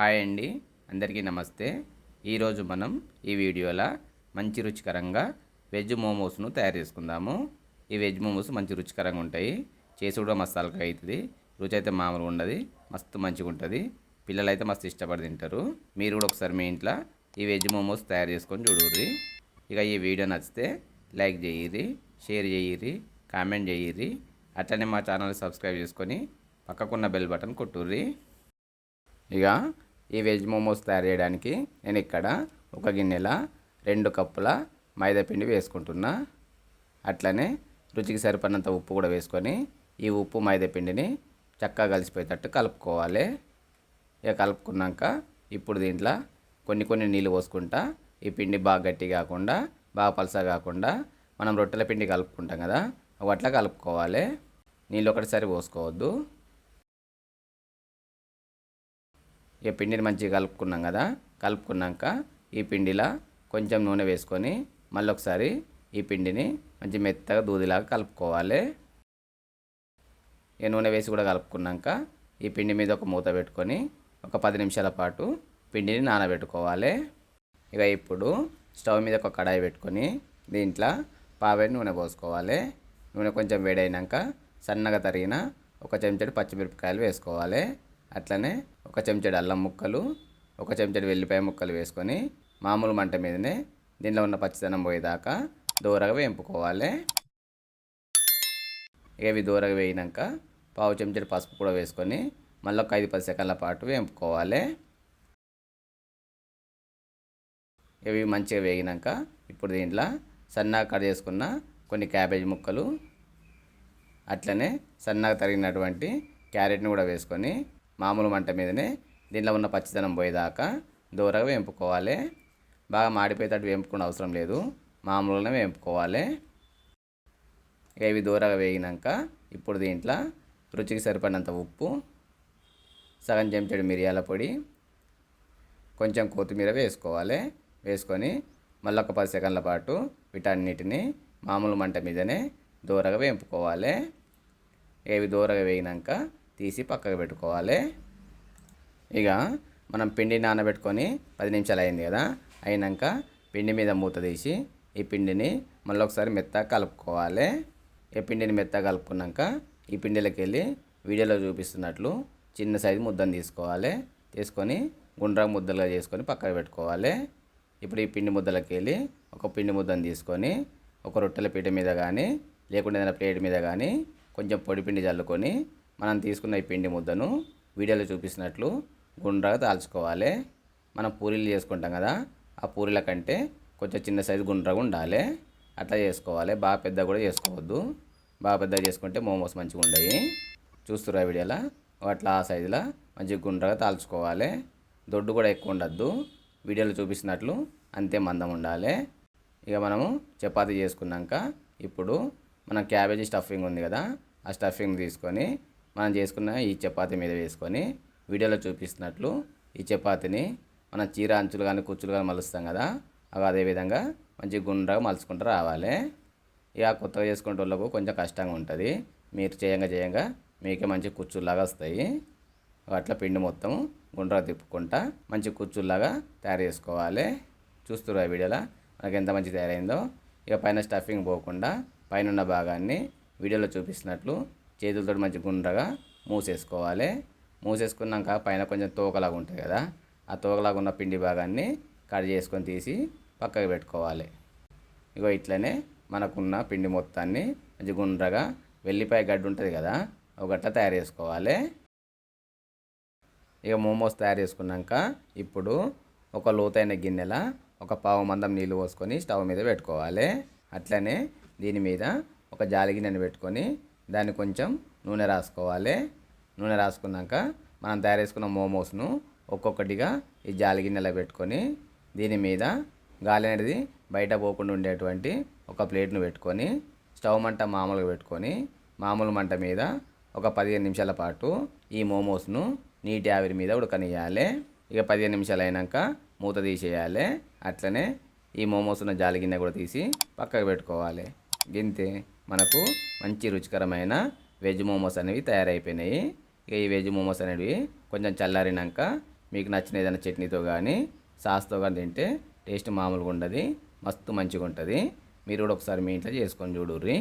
Hi అండి. అందరికీ నమస్తే. ఈరోజు మనం ఈ వీడియోలో మంచి రుచికరంగా వెజ్ మోమోస్ను తయారు చేసుకుందాము. ఈ వెజ్ మోమోస్ మంచి రుచికరంగా ఉంటాయి. చేసి కూడా మస్తు అలకగా అవుతుంది. రుచి అయితే మామూలుగా ఉండదు. మస్తు మంచిగా ఉంటుంది. పిల్లలు అయితే మస్తు ఇష్టపడి తింటారు. మీరు కూడా ఒకసారి మీ ఇంట్లో ఈ వెజ్ మోమోస్ తయారు చేసుకొని చూడుర్రి ఇక ఈ వీడియో నచ్చితే లైక్ చేయిరి షేర్ చేయిరి కామెంట్ చేయిరి అట్లనే మా ఛానల్ సబ్స్క్రైబ్ చేసుకొని పక్కకున్న బెల్ బటన్ కొట్టుర్రి ఇక ఈ వెజ్ మోమోస్ తయారు చేయడానికి నేను ఇక్కడ ఒక గిన్నెల రెండు కప్పుల మైదాపిండి వేసుకుంటున్నా. అట్లనే రుచికి సరిపడినంత ఉప్పు కూడా వేసుకొని ఈ ఉప్పు మైదాపిండిని చక్కగా కలిసిపోయేటట్టు కలుపుకోవాలి. ఇక కలుపుకున్నాక ఇప్పుడు దీంట్లో కొన్ని కొన్ని నీళ్ళు పోసుకుంటా ఈ పిండి బాగా గట్టి కాకుండా బాగా పలస కాకుండా మనం రొట్టెల పిండి కలుపుకుంటాం కదా అవి అట్లా కలుపుకోవాలి. నీళ్ళు ఒకటిసారి పోసుకోవద్దు. ఇక పిండిని మంచిగా కలుపుకున్నాం కదా. కలుపుకున్నాక ఈ పిండిలా కొంచెం నూనె వేసుకొని మళ్ళీ ఒకసారి ఈ పిండిని మంచి మెత్తగా దూదిలాగా కలుపుకోవాలి. ఈ నూనె వేసి కూడా కలుపుకున్నాక ఈ పిండి మీద ఒక మూత పెట్టుకొని ఒక పది నిమిషాల పాటు పిండిని నానబెట్టుకోవాలి. ఇక ఇప్పుడు స్టవ్ మీద ఒక కడాయి పెట్టుకొని దీంట్లో పావేడి నూనె పోసుకోవాలి. నూనె కొంచెం వేడైనాక సన్నగా తరిగిన ఒక చెంచడు పచ్చిమిరపకాయలు వేసుకోవాలి. అట్లనే ఒక చెంచాడు అల్లం ముక్కలు ఒక చెంచాడు వెల్లిపాయ ముక్కలు వేసుకొని మామూలు మంట మీదనే దీనిలో ఉన్న పచ్చిదనం పోయేదాకా దూరగా వేంపుకోవాలి. ఇక ఇవి దూరగా వేయినాక పావు చెంచాడు పసుపు కూడా వేసుకొని మళ్ళీ ఒక ఐదు పది సెకండ్ల పాటు వేంపుకోవాలి. ఇవి మంచిగా వేగినాక ఇప్పుడు దీంట్లో సన్నగా కట్ చేసుకున్న కొన్ని క్యాబేజ్ ముక్కలు అట్లనే సన్నగా తరిగినటువంటి క్యారెట్ని కూడా వేసుకొని మామూలు మంట మీదనే దీనిలో ఉన్న పచ్చిదనం పోయేదాకా దూరగా వేంపుకోవాలి. బాగా మాడిపోయేటట్టు వేంపుకునే అవసరం లేదు. మామూలుగానే వేంపుకోవాలి. ఇక ఇవి దూరగా వేగినాక ఇప్పుడు దీంట్లో రుచికి సరిపడినంత ఉప్పు సగం చెంచడు మిరియాల పొడి కొంచెం కొత్తిమీర వేసుకోవాలి. వేసుకొని మళ్ళీ ఒక పది సెకండ్ల పాటు వీటన్నిటిని మామూలు మంట మీదనే దూరగా వేంపుకోవాలి. ఇవి దూరగా వేగినాక తీసి పక్కకు పెట్టుకోవాలి. ఇక మనం పిండి నానబెట్టుకొని పది నిమిషాలు అయింది కదా అయినాక పిండి మీద మూత తీసి ఈ పిండిని మళ్ళీ ఒకసారి మెత్తగా కలుపుకోవాలి. ఈ పిండిని మెత్తగా కలుపుకున్నాక ఈ పిండిలోకి వెళ్ళి వీడియోలో చూపిస్తున్నట్లు చిన్న సైజు ముద్దను తీసుకోవాలి. తీసుకొని గుండ్రా ముద్దలుగా చేసుకొని పక్కకు పెట్టుకోవాలి. ఇప్పుడు ఈ పిండి ముద్దలకి వెళ్ళి ఒక పిండి ముద్దను తీసుకొని ఒక రొట్టెల పీట మీద కానీ లేకుంటే ఏదైనా ప్లేట్ మీద కానీ కొంచెం పొడి పిండి చల్లుకొని మనం తీసుకున్న ఈ పిండి ముద్దను వీడియోలో చూపిస్తున్నట్లు గుండ్రగా దాల్చుకోవాలి. మనం పూరీలు చేసుకుంటాం కదా ఆ పూరీల కంటే కొంచెం చిన్న సైజు గుండ్రగా ఉండాలి. అట్లా చేసుకోవాలి. బాగా పెద్ద కూడా చేసుకోవద్దు. బాగా పెద్దగా చేసుకుంటే మోమోస్ మంచిగా ఉండయి. చూస్తురా వీడియోలో? అట్లా ఆ సైజులో మంచిగా గుండ్రగా తాల్చుకోవాలి దొడ్డు కూడా ఎక్కువ ఉండద్దు. వీడియోలో చూపిస్తున్నట్లు అంతే మందం ఉండాలి. ఇక మనము చపాతీ చేసుకున్నాక ఇప్పుడు మన క్యాబేజీ స్టఫింగ్ ఉంది కదా ఆ స్టఫింగ్ తీసుకొని మనం చేసుకున్న ఈ చపాతీ మీద వేసుకొని వీడియోలో చూపిస్తున్నట్లు ఈ చపాతీని మన చీర అంచులు కానీ కుచ్చులు కానీ మలుస్తాం కదా అవి అదేవిధంగా మంచి గుండ్రగా మలుచుకుంటూ రావాలి. ఇక కొత్తగా చేసుకునే వాళ్ళకు కొంచెం కష్టంగా ఉంటుంది. మీరు చేయంగా చేయంగా మీకే మంచి కుచ్చుల్లాగా వస్తాయి. అట్లా పిండి మొత్తం గుండ్రగా తిప్పుకుంటా మంచి కుచ్చుల్లాగా తయారు చేసుకోవాలి. చూస్తున్నారు ఆ వీడియోలో? మనకి ఎంత మంచి తయారైందో. ఇక పైన స్టఫింగ్ పోకుండా పైన ఉన్న భాగాన్ని వీడియోలో చూపిస్తున్నట్లు చేతులతో మంచి గుండ్రగా మూసేసుకోవాలి. మూసేసుకున్నాక పైన కొంచెం తోకలాగా ఉంటుంది కదా ఆ తోకలాగా ఉన్న పిండి భాగాన్ని కట్ చేసుకొని తీసి పక్కకు పెట్టుకోవాలి. ఇగో ఇట్లనే మనకున్న పిండి మొత్తాన్ని మంచి గుండ్రగా వెల్లిపాయ గడ్డి ఉంటుంది కదా ఒక గట్ట తయారు చేసుకోవాలి. ఇక మోమోస్ తయారు చేసుకున్నాక ఇప్పుడు ఒక లోతైన గిన్నెల ఒక పావు మందం నీళ్ళు పోసుకొని స్టవ్ మీద పెట్టుకోవాలి. అట్లనే దీని మీద ఒక జాలి గిన్నెని పెట్టుకొని దాన్ని కొంచెం నూనె రాసుకోవాలి. నూనె రాసుకున్నాక మనం తయారు చేసుకున్న మోమోస్ను ఒక్కొక్కటిగా ఈ జాలి గిన్నెలో పెట్టుకొని దీని మీద గాలి అనేది బయట పోకుండా ఉండేటువంటి ఒక ప్లేట్ను పెట్టుకొని స్టవ్ మంట మామూలుగా పెట్టుకొని మామూలు మంట మీద ఒక పదిహేను నిమిషాల పాటు ఈ మోమోస్ను నీటి ఆవిరి మీద ఉడకనియాలి ఇక పదిహేను నిమిషాలు అయినాక మూత తీసేయాలి. అట్లనే ఈ మోమోస్ ఉన్న జాలి గిన్నె కూడా తీసి పక్కకు పెట్టుకోవాలి. గింతే. మనకు మంచి రుచికరమైన వెజ్ మోమోస్ అనేవి తయారైపోయినాయి. ఇక ఈ వెజ్ మోమోస్ అనేవి కొంచెం చల్లారినాక మీకు నచ్చిన ఏదైనా చట్నీతో కానీ సాస్తో కానీ తింటే టేస్ట్ మామూలుగా ఉండదు మస్తు మంచిగా ఉంటుంది మీరు కూడా ఒకసారి మీ ఇంట్లో చేసుకొని చూడుర్రి.